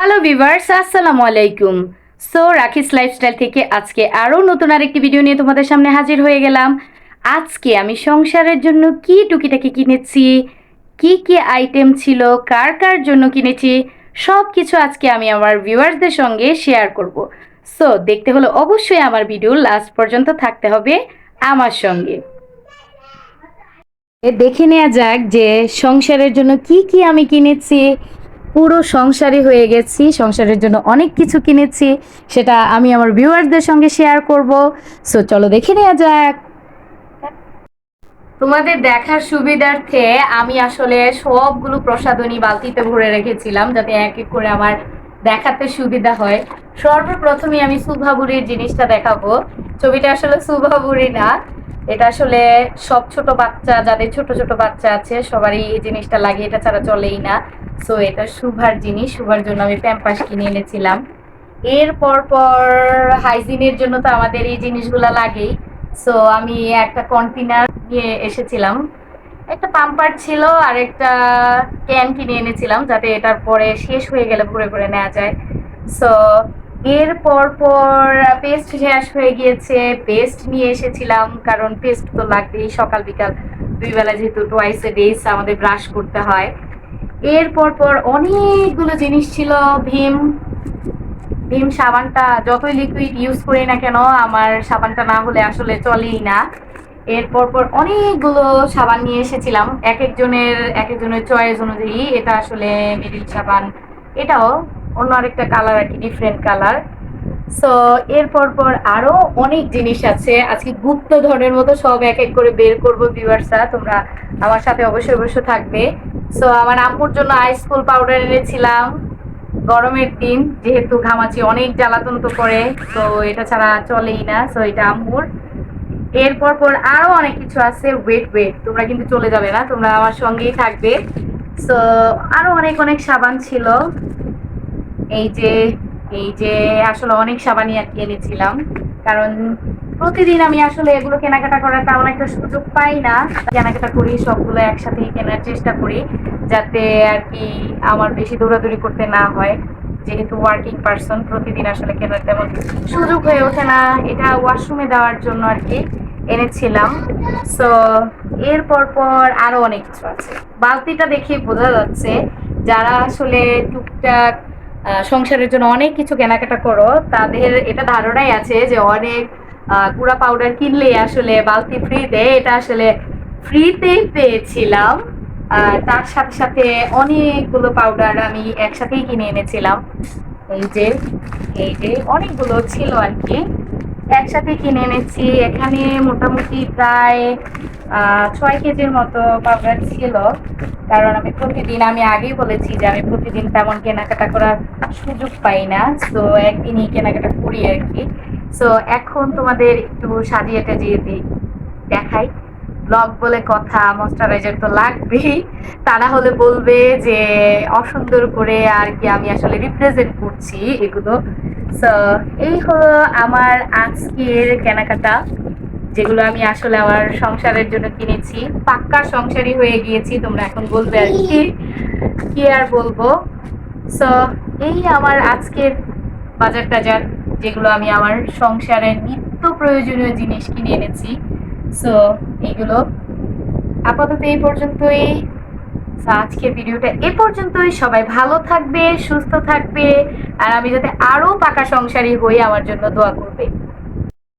Hello viewers আসসালামু আলাইকুম। So রাখিস লাইফস্টাইল থেকে আজকে আরও নতুন আরেকটি ভিডিও নিয়ে তোমাদের সামনে হাজির হয়ে গেলাম। আজকে আমি সংসারের জন্য কি টুকিটাকি কিনেছি, কি কি আইটেম ছিল, কার কার জন্য কিনেছি সব কিছু আজকে আমি আমার ভিউয়ার্সদের সঙ্গে শেয়ার করব। সো দেখতে হলে অবশ্যই আমার ভিডিও লাস্ট পর্যন্ত থাকতে হবে আমার সঙ্গে। দেখে নেওয়া যাক যে সংসারের জন্য কি কি আমি কিনেছি পুরো সংসারই হয়ে গেছি, সংসারের জন্য অনেক কিছু কিনেছি, সেটা আমি আমার ভিউয়ারদের সঙ্গে শেয়ার করব। সো চলো দেখে নেওয়া যাক। তোমাদের দেখার সুবিধার্থে আমি আসলে সবগুলো প্রসাধনী বালতিতে ভরে রেখেছিলাম, যাতে এক এক করে আমার দেখাতে সুবিধা হয়। সর্বপ্রথমে আমি সুভাবুরির জিনিসটা দেখাবো। ছবিটা আসলে সুভাবুরি না। এটা আসলে সব ছোট বাচ্চা, যাদের ছোট ছোট বাচ্চা আছে, সবারই এই জিনিসটা লাগে, এটা ছাড়া চলেই না। সো এটা শুভার জিনিস শুভার জন্য আমি প্যাম্পাস কিনে এনেছিলাম। এরপর পর পর হাইজিনের জন্য তো আমাদের এই জিনিসগুলো লাগেই। সো আমি একটা কন্টেনার নিয়ে এসেছিলাম। একটা পাম্পার ছিল, আর একটা ক্যান কিনে এনেছিলাম, যাতে এটার পরে শেষ হয়ে গেলে ঘুরে ঘুরে নেওয়া যায়। সো এর পর পর পেস্ট শেষ হয়ে গিয়েছে। পেস্ট নিয়ে এসেছিলাম, কারণ পেস্ট তো লাগবেই সকাল বিকাল। দুই বেলা যেহেতু টোয়াইস এ ডেজ আমাদের ব্রাশ করতে হয়। এর পর পর অনেকগুলো জিনিস ছিল, ভীম। ভীম সাবানটা যতই লিকুইড ইউজ করি না কেন, আমার সাবানটা না হলে আসলে চলেই না। এরপর পর অনেকগুলো সাবান নিয়ে এসেছিলাম। এক একজনের এক একজনের চয়েস অনুযায়ী এটা আসলে মিডিল সাবান। এটাও অন্য আরেকটা কালার আর কি ডিফারেন্ট কালার সো এরপর পর আরও অনেক জিনিস আছে। আজকে গুপ্ত ধরনের মতো সব এক এক করে বের করব ভিউয়ার্সরা তোমরা আমার সাথে অবশ্যই অবশ্যই থাকবে। সো আমার আম্মুর জন্য আইস কুল পাউডার এনেছিলাম গরমের দিন, যেহেতু ঘামাচি অনেক জ্বালাতন তো করে, তো এটা ছাড়া চলেই না সো এটা আম্মুর। এরপর পর আরও অনেক কিছু আছে ওয়েট ওয়েট তোমরা কিন্তু চলে যাবে না, তোমরা আমার সঙ্গেই থাকবে। সো আরও অনেক অনেক সাবান ছিল। এই যে এই যে আসলে অনেক সাবানই আর কি এনেছিলাম। কারণ প্রতিদিন আমি আসলে এগুলো কেনাকাটা করার তেমন একটা সুযোগ পাই না। কেনাকাটা করি, সবগুলো একসাথেই কেনার চেষ্টা করি, যাতে আর কি আমার বেশি দৌড়াদৌড়ি করতে না হয়। যেহেতু ওয়ার্কিং পার্সন প্রতিদিন আসলে কেনার তেমন সুযোগ হয়ে ওঠে না। এটা ওয়াশরুমে দেওয়ার জন্য আর কি এনেছিলাম। সো এরপর পর পর আরও অনেক কিছু আছে। বালতিটা দেখে বোঝা যাচ্ছে, যারা আসলে টুকটাক সংসারের জন্য অনেক কিছু কেনাকাটা করো, তাদের এটা ধারণাই আছে যে অনেক গুঁড়া পাউডার কিনলে আসলে বালতি ফ্রি দেয়। এটা আসলে ফ্রিতেই পেয়েছিলাম। আর তার সাথে সাথে অনেকগুলো পাউডার আমি একসাথেই কিনে এনেছিলাম। এই যে এই যে, অনেকগুলো ছিল আর কি। একসাথে কিনে এনেছি। এখানে মোটামুটি প্রায় ছয় কেজির মতো পাউডার ছিল। কারণ আমি প্রতিদিন, আমি আগেই বলেছি যে আমি প্রতিদিন তেমন কেনাকাটা করার সুযোগ পাই না। তো একদিনই কেনাকাটা করি আর কি। সো এখন তোমাদের একটু সাজিয়ে টাজিয়ে দিই দেখাই। ব্লগ বলে কথা ময়শ্চারাইজার তো লাগবেই। তা না হলে বলবে যে অসুন্দর করে আর কি আমি আসলে রিপ্রেজেন্ট করছি এগুলো। সো এই হলো আমার আজকের কেনাকাটা। যেগুলো আমি আসলে আমার সংসারের জন্য কিনেছি। পাক্কা সংসারী হয়ে গিয়েছি, তোমরা এখন বলবে আর কি। কি আর বলব? সো এই আমার আজকের বাজার টাজার, যেগুলো আমি আমার সংসারের নিত্য প্রয়োজনীয় জিনিস কিনে এনেছি। সো এগুলো আপাতত এই পর্যন্তই। আজকের ভিডিওটা এ পর্যন্তই। সবাই ভালো থাকবে, সুস্থ থাকবে, আর আমি যাতে আরও পাকা সংসারী হই, আমার জন্য দোয়া করবে।